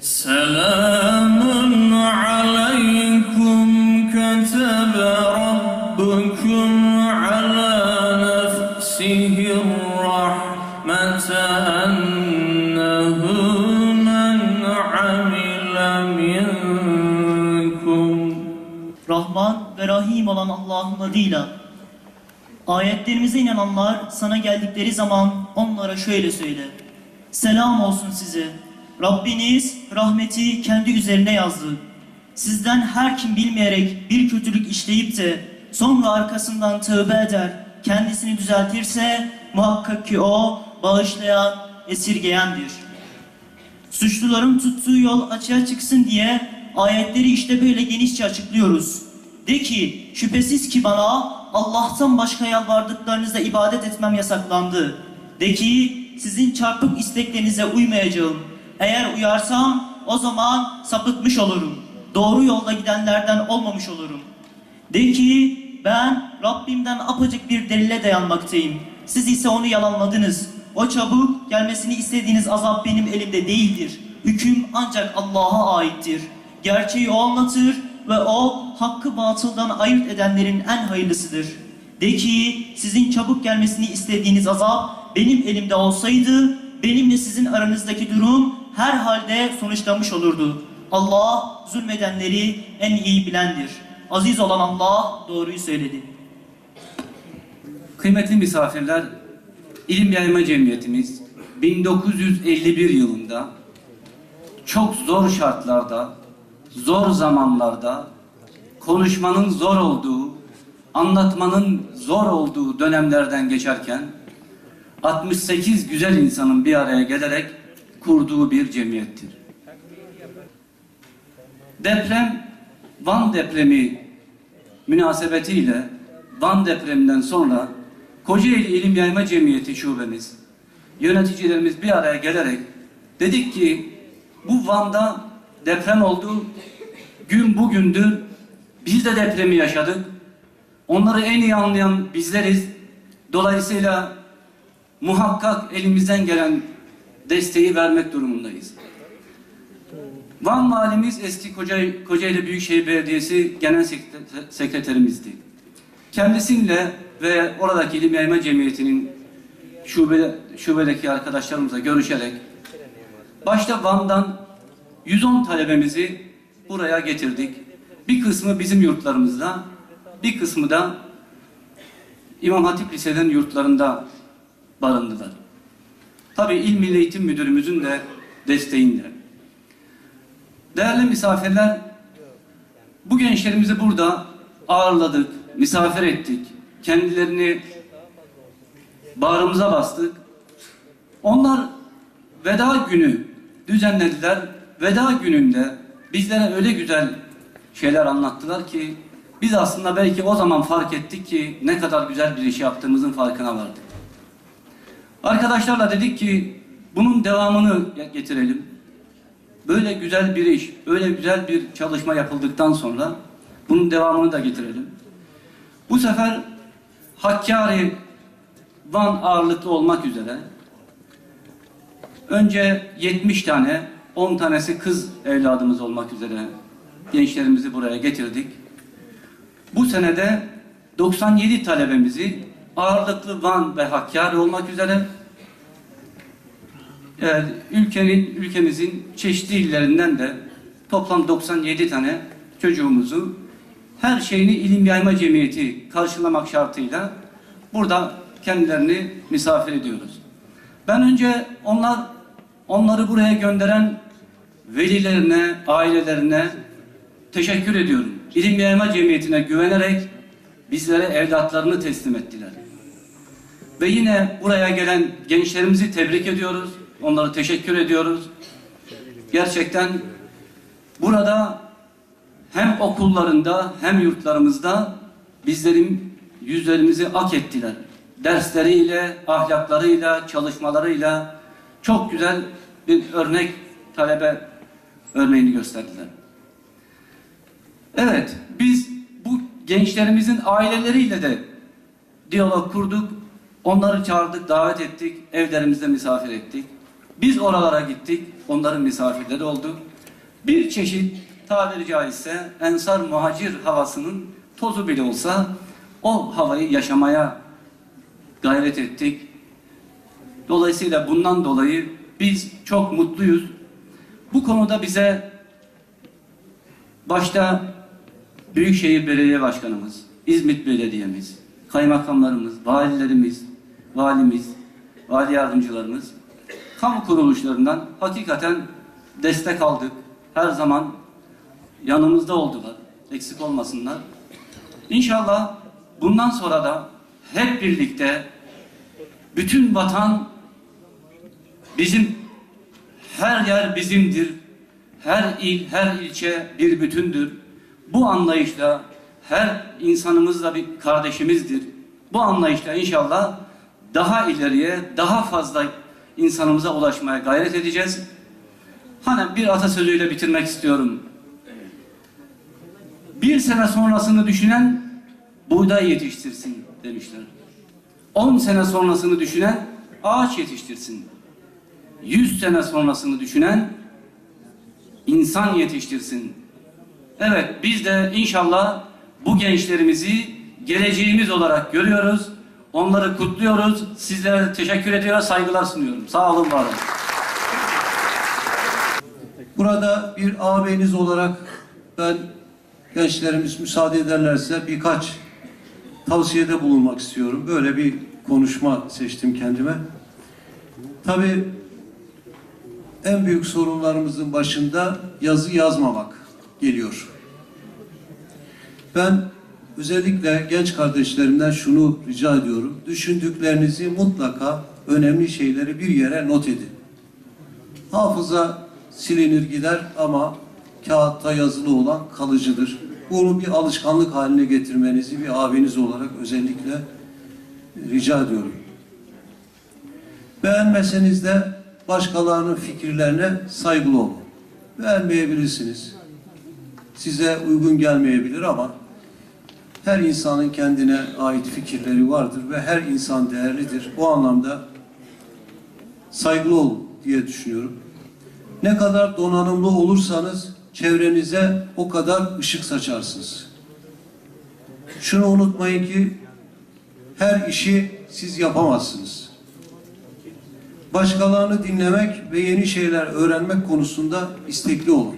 سلام عليكم كتب ربكم على نفسه الرحمة أنه من عمل منكم Rahman ve Rahim olan Allah'ın adıyla. Ayetlerimize inananlar sana geldikleri zaman onlara şöyle söyle. Selam olsun size. Rabbiniz rahmeti kendi üzerine yazdı. Sizden her kim bilmeyerek bir kötülük işleyip de sonra arkasından tövbe eder, kendisini düzeltirse muhakkak ki o bağışlayan, esirgeyendir. Suçluların tuttuğu yol açığa çıksın diye ayetleri işte böyle genişçe açıklıyoruz. De ki şüphesiz ki bana Allah'tan başka yalvardıklarınıza ibadet etmem yasaklandı. De ki sizin çarpık isteklerinize uymayacağım. Eğer uyarsam o zaman sapıtmış olurum. Doğru yolda gidenlerden olmamış olurum. De ki ben Rabbimden apacık bir delile dayanmaktayım. Siz ise onu yalanladınız. O çabuk gelmesini istediğiniz azap benim elimde değildir. Hüküm ancak Allah'a aittir. Gerçeği o anlatır ve o hakkı batıldan ayırt edenlerin en hayırlısıdır. De ki sizin çabuk gelmesini istediğiniz azap benim elimde olsaydı benimle sizin aranızdaki durum her halde sonuçlanmış olurdu. Allah zulmedenleri en iyi bilendir. Aziz olan Allah doğruyu söyledi. Kıymetli misafirler, İlim Yayma Cemiyetimiz 1951 yılında çok zor şartlarda, zor zamanlarda konuşmanın zor olduğu, anlatmanın zor olduğu dönemlerden geçerken 68 güzel insanın bir araya gelerek kurduğu bir cemiyettir. Deprem, Van depremi münasebetiyle Van depreminden sonra Kocaeli İlim Yayma Cemiyeti şubemiz, yöneticilerimiz bir araya gelerek dedik ki bu Van'da deprem oldu, gün bugündür biz de depremi yaşadık. Onları en iyi anlayan bizleriz. Dolayısıyla muhakkak elimizden gelen desteği vermek durumundayız. Van Valimiz eski Kocaeli, Kocaeli Büyükşehir Belediyesi Genel Sekreter- Sekreterimizdi. Kendisiyle ve oradaki İlim Yayma Cemiyeti'nin şube, şubedeki arkadaşlarımızla görüşerek başta Van'dan 110 talebemizi buraya getirdik. Bir kısmı bizim yurtlarımızda, bir kısmı da İmam Hatip Lise'nin yurtlarında barındılar. Tabii İl Milli Eğitim Müdürümüzün de desteğinde. Değerli misafirler, bu gençlerimizi burada ağırladık, misafir ettik. Kendilerini bağrımıza bastık. Onlar veda günü düzenlediler. Veda gününde bizlere öyle güzel şeyler anlattılar ki biz aslında belki o zaman fark ettik ki ne kadar güzel bir iş yaptığımızın farkına vardık. Arkadaşlarla dedik ki bunun devamını getirelim. Böyle güzel bir iş, öyle güzel bir çalışma yapıldıktan sonra bunun devamını da getirelim. Bu sefer Hakkari, Van ağırlıklı olmak üzere önce 70 tane, 10 tanesi kız evladımız olmak üzere gençlerimizi buraya getirdik. Bu senede 97 talebemizi ağırlıklı Van ve Hakkari olmak üzere eğer ülkenin ülkemizin çeşitli illerinden de toplam 97 tane çocuğumuzu her şeyini ilim yayma cemiyeti karşılamak şartıyla burada kendilerini misafir ediyoruz. Ben önce onlar onları buraya gönderen velilerine, ailelerine teşekkür ediyorum. İlim yayma cemiyetine güvenerek bizlere evlatlarını teslim ettiler. Ve yine buraya gelen gençlerimizi tebrik ediyoruz. Onlara teşekkür ediyoruz. Gerçekten burada hem okullarında hem yurtlarımızda bizlerin yüzlerimizi ak ettiler. Dersleriyle, ahlaklarıyla, çalışmalarıyla çok güzel bir örnek talebe örneğini gösterdiler. Evet, biz bu gençlerimizin aileleriyle de diyalog kurduk. Onları çağırdık, davet ettik, evlerimizde misafir ettik. Biz oralara gittik, onların misafirleri olduk. Bir çeşit tabiri caizse ensar muhacir havasının tozu bile olsa o havayı yaşamaya gayret ettik. Dolayısıyla bundan dolayı biz çok mutluyuz. Bu konuda bize başta Büyükşehir Belediye Başkanımız, İzmit Belediye'miz, kaymakamlarımız, valilerimiz, valimiz, vali yardımcılarımız, kamu kuruluşlarından hakikaten destek aldık. Her zaman yanımızda oldular. Eksik olmasınlar. İnşallah bundan sonra da hep birlikte bütün vatan bizim her yer bizimdir. Her il, her ilçe bir bütündür. Bu anlayışla her insanımız da bir kardeşimizdir. Bu anlayışla inşallah daha ileriye, daha fazla insanımıza ulaşmaya gayret edeceğiz. Hani bir atasözüyle bitirmek istiyorum. Bir sene sonrasını düşünen buğday yetiştirsin demişler. On sene sonrasını düşünen ağaç yetiştirsin. Yüz sene sonrasını düşünen insan yetiştirsin. Evet biz de inşallah bu gençlerimizi geleceğimiz olarak görüyoruz. Onları kutluyoruz. Sizlere teşekkür ediyor, saygılar sunuyorum. Sağ olun, var olun. Burada bir ağabeyiniz olarak ben gençlerimiz müsaade ederlerse birkaç tavsiyede bulunmak istiyorum. Böyle bir konuşma seçtim kendime. Tabii en büyük sorunlarımızın başında yazı yazmamak geliyor. Ben özellikle genç kardeşlerimden şunu rica ediyorum. Düşündüklerinizi mutlaka önemli şeyleri bir yere not edin. Hafıza silinir gider ama kağıtta yazılı olan kalıcıdır. Bunu bir alışkanlık haline getirmenizi bir abiniz olarak özellikle rica ediyorum. Beğenmeseniz de başkalarının fikirlerine saygılı olun. Beğenmeyebilirsiniz. Size uygun gelmeyebilir ama her insanın kendine ait fikirleri vardır ve her insan değerlidir. Bu anlamda saygılı olun diye düşünüyorum. Ne kadar donanımlı olursanız çevrenize o kadar ışık saçarsınız. Şunu unutmayın ki her işi siz yapamazsınız. Başkalarını dinlemek ve yeni şeyler öğrenmek konusunda istekli olun.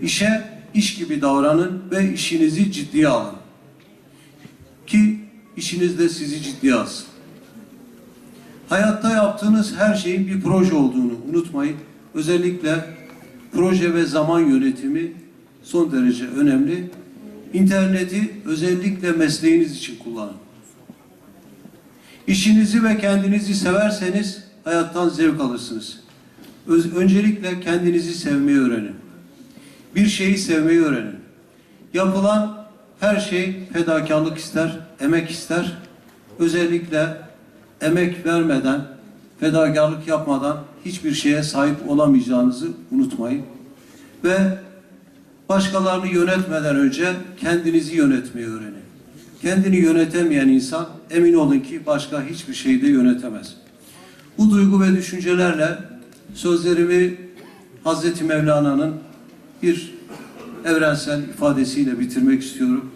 İşe iş gibi davranın ve işinizi ciddiye alın. Ki işiniz de sizi ciddiye alsın. Hayatta yaptığınız her şeyin bir proje olduğunu unutmayın. Özellikle proje ve zaman yönetimi son derece önemli. İnterneti özellikle mesleğiniz için kullanın. İşinizi ve kendinizi severseniz hayattan zevk alırsınız. Öz- öncelikle kendinizi sevmeyi öğrenin. Bir şeyi sevmeyi öğrenin. Yapılan her şey fedakarlık ister, emek ister. Özellikle emek vermeden, fedakarlık yapmadan hiçbir şeye sahip olamayacağınızı unutmayın. Ve başkalarını yönetmeden önce kendinizi yönetmeyi öğrenin. Kendini yönetemeyen insan emin olun ki başka hiçbir şeyi de yönetemez. Bu duygu ve düşüncelerle sözlerimi Hazreti Mevlana'nın bir evrensel ifadesiyle bitirmek istiyorum.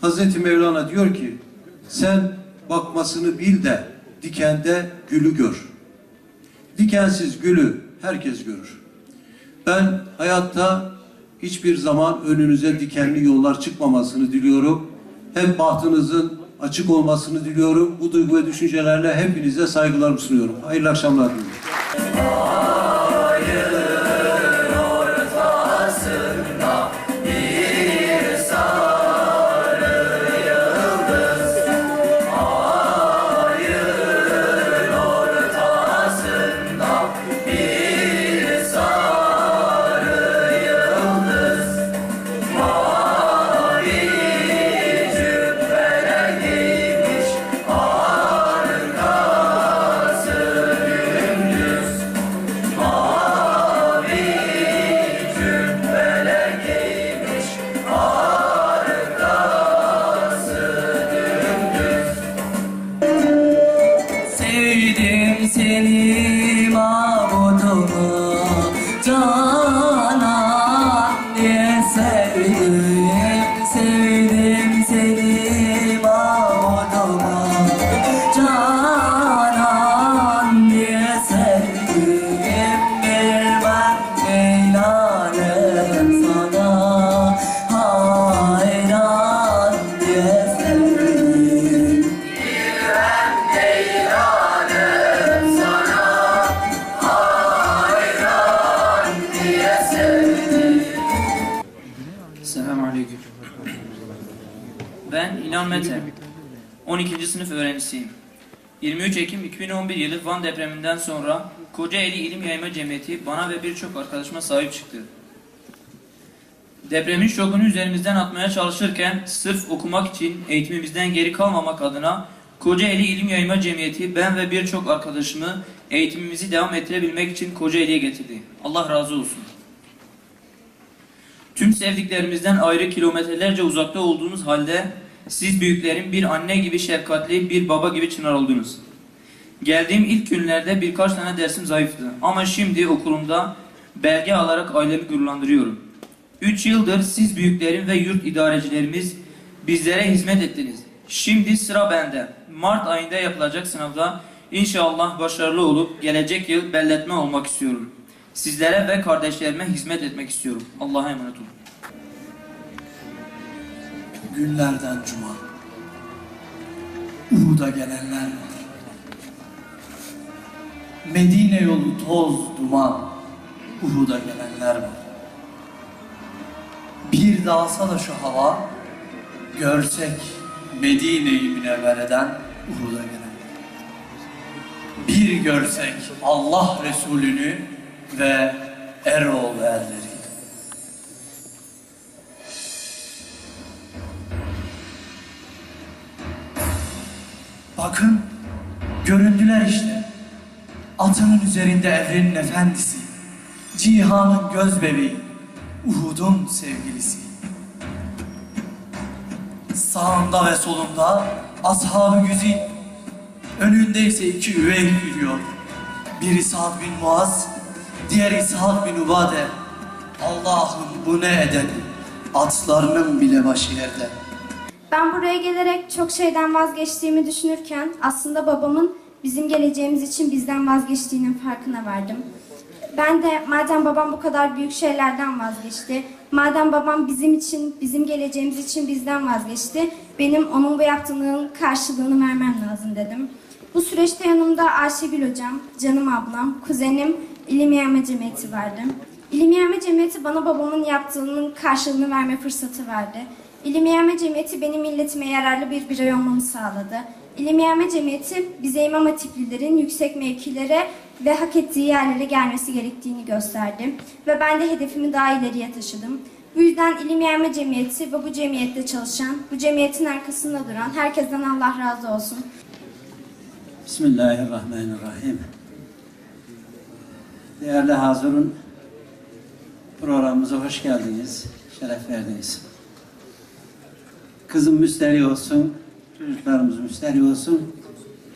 Hazreti Mevlana diyor ki, sen bakmasını bil de dikende gülü gör. Dikensiz gülü herkes görür. Ben hayatta hiçbir zaman önünüze dikenli yollar çıkmamasını diliyorum. Hep bahtınızın açık olmasını diliyorum. Bu duygu ve düşüncelerle hepinize saygılarımı sunuyorum. Hayırlı akşamlar diliyorum. Öğrencisiyim. 23 Ekim 2011 yılı Van depreminden sonra Kocaeli İlim Yayma Cemiyeti bana ve birçok arkadaşıma sahip çıktı. Depremin şokunu üzerimizden atmaya çalışırken sırf okumak için eğitimimizden geri kalmamak adına Kocaeli İlim Yayma Cemiyeti ben ve birçok arkadaşımı eğitimimizi devam ettirebilmek için Kocaeli'ye getirdi. Allah razı olsun. Tüm sevdiklerimizden ayrı kilometrelerce uzakta olduğunuz halde siz büyüklerin bir anne gibi şefkatli, bir baba gibi çınar oldunuz. Geldiğim ilk günlerde birkaç tane dersim zayıftı ama şimdi okulumda belge alarak ailemi gururlandırıyorum. 3 yıldır siz büyüklerin ve yurt idarecilerimiz bizlere hizmet ettiniz. Şimdi sıra bende. Mart ayında yapılacak sınavda inşallah başarılı olup gelecek yıl belletme olmak istiyorum. Sizlere ve kardeşlerime hizmet etmek istiyorum. Allah'a emanet olun. Günlerden cuma. Uhud'a gelenler var. Medine yolu toz duman. Uhud'a gelenler var. Bir dağılsa da şu hava, görsek Medine'yi münevvereden Uhud'a gelenler. Bir görsek Allah Resulü'nü ve Eroğlu erleri. Bakın, göründüler işte. Atının üzerinde evrenin efendisi. Cihanın göz bebeği. Uhud'un sevgilisi. Sağında ve solunda ashab-ı güzin. Önünde ise iki üvey yürüyor. Biri Sa'd bin Muaz, diğeri Sa'd bin Ubade. Allah'ım bu ne edeni. Atlarının bile başı yerde. Ben buraya gelerek çok şeyden vazgeçtiğimi düşünürken aslında babamın bizim geleceğimiz için bizden vazgeçtiğinin farkına vardım. Ben de madem babam bu kadar büyük şeylerden vazgeçti, madem babam bizim için, bizim geleceğimiz için bizden vazgeçti, benim onun bu yaptığının karşılığını vermem lazım dedim. Bu süreçte yanımda Ayşegül hocam, canım ablam, kuzenim, İlim Yayma Cemiyeti vardı. İlim Cemiyeti bana babamın yaptığının karşılığını verme fırsatı verdi. İlim Yayma Cemiyeti benim milletime yararlı bir birey olmamı sağladı. İlim Yayma Cemiyeti bize imam hatiplilerin yüksek mevkilere ve hak ettiği yerlere gelmesi gerektiğini gösterdi. Ve ben de hedefimi daha ileriye taşıdım. Bu yüzden İlim Yayma Cemiyeti ve bu cemiyette çalışan, bu cemiyetin arkasında duran herkesten Allah razı olsun. Bismillahirrahmanirrahim. Değerli hazırın, programımıza hoş geldiniz, şeref verdiniz. Kızım müsterih olsun, çocuklarımız müsterih olsun.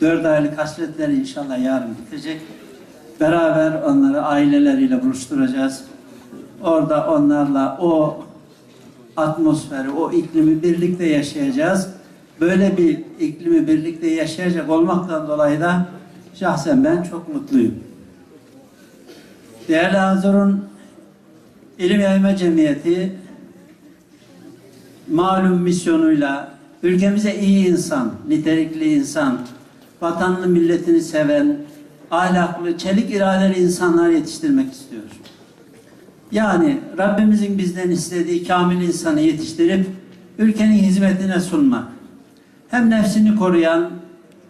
Dört aylık hasretleri inşallah yarın bitecek. Beraber onları aileleriyle buluşturacağız. Orada onlarla o atmosferi, o iklimi birlikte yaşayacağız. Böyle bir iklimi birlikte yaşayacak olmaktan dolayı da şahsen ben çok mutluyum. Değerli Hazırun İlim Yayma Cemiyeti malum misyonuyla ülkemize iyi insan, nitelikli insan, vatanını milletini seven, ahlaklı, çelik iradeli insanlar yetiştirmek istiyor. Yani Rabbimizin bizden istediği kamil insanı yetiştirip ülkenin hizmetine sunmak. Hem nefsini koruyan,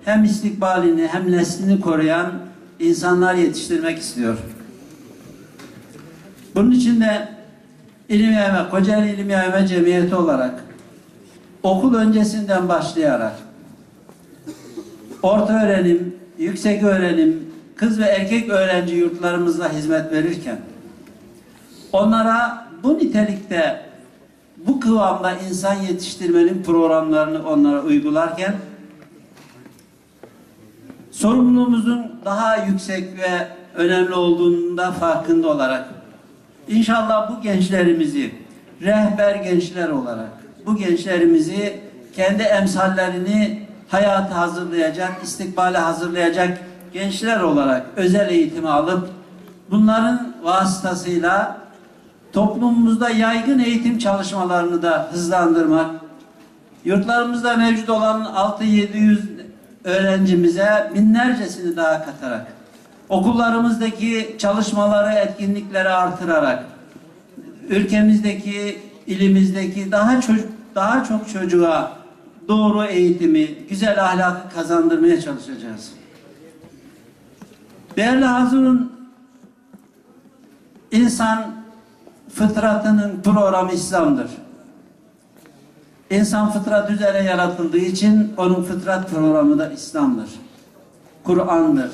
hem istikbalini, hem neslini koruyan insanlar yetiştirmek istiyor. Bunun için de İlim Yayma, Kocaeli İlim Yayma Cemiyeti olarak okul öncesinden başlayarak orta öğrenim, yüksek öğrenim, kız ve erkek öğrenci yurtlarımızda hizmet verirken onlara bu nitelikte bu kıvamda insan yetiştirmenin programlarını onlara uygularken sorumluluğumuzun daha yüksek ve önemli olduğunu da farkında olarak İnşallah bu gençlerimizi rehber gençler olarak bu gençlerimizi kendi emsallerini hayata hazırlayacak, istikbale hazırlayacak gençler olarak özel eğitimi alıp bunların vasıtasıyla toplumumuzda yaygın eğitim çalışmalarını da hızlandırmak, yurtlarımızda mevcut olan 6-700 öğrencimize binlercesini daha katarak okullarımızdaki çalışmaları, etkinlikleri artırarak ülkemizdeki, ilimizdeki daha çocuk daha çok çocuğa doğru eğitimi, güzel ahlakı kazandırmaya çalışacağız. Değerli Hazırın, insan fıtratının programı İslam'dır. İnsan fıtrat üzere yaratıldığı için onun fıtrat programı da İslam'dır. Kur'an'dır.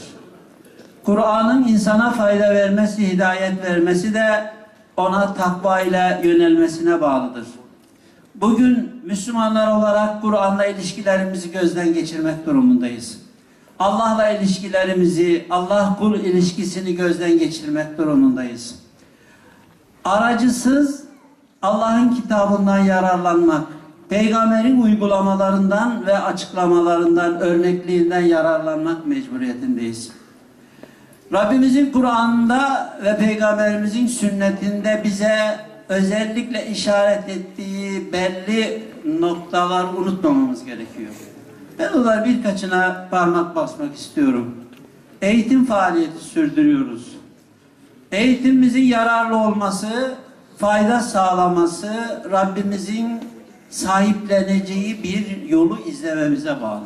Kur'an'ın insana fayda vermesi, hidayet vermesi de ona takva ile yönelmesine bağlıdır. Bugün Müslümanlar olarak Kur'an'la ilişkilerimizi gözden geçirmek durumundayız. Allah'la ilişkilerimizi, Allah kul ilişkisini gözden geçirmek durumundayız. Aracısız Allah'ın kitabından yararlanmak, peygamberin uygulamalarından ve açıklamalarından, örnekliğinden yararlanmak mecburiyetindeyiz. Rabbimizin Kur'an'da ve Peygamberimizin sünnetinde bize özellikle işaret ettiği belli noktalar unutmamamız gerekiyor. Ben onlara birkaçına parmak basmak istiyorum. Eğitim faaliyeti sürdürüyoruz. Eğitimimizin yararlı olması, fayda sağlaması Rabbimizin sahipleneceği bir yolu izlememize bağlı.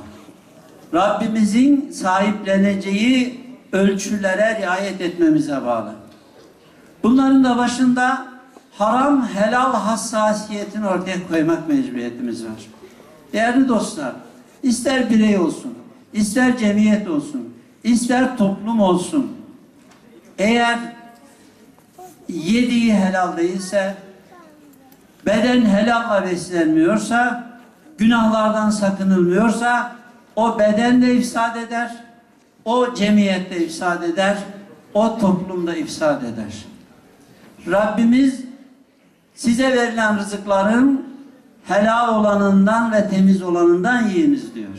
Rabbimizin sahipleneceği ölçülere riayet etmemize bağlı. Bunların da başında haram helal hassasiyetini ortaya koymak mecburiyetimiz var. Değerli dostlar, ister birey olsun, ister cemiyet olsun, ister toplum olsun, eğer yediği helal değilse, beden helalla beslenmiyorsa, günahlardan sakınılmıyorsa, o beden de ifsad eder, o cemiyette ifsad eder, o toplumda ifsad eder. Rabbimiz size verilen rızıkların helal olanından ve temiz olanından yiyiniz diyor.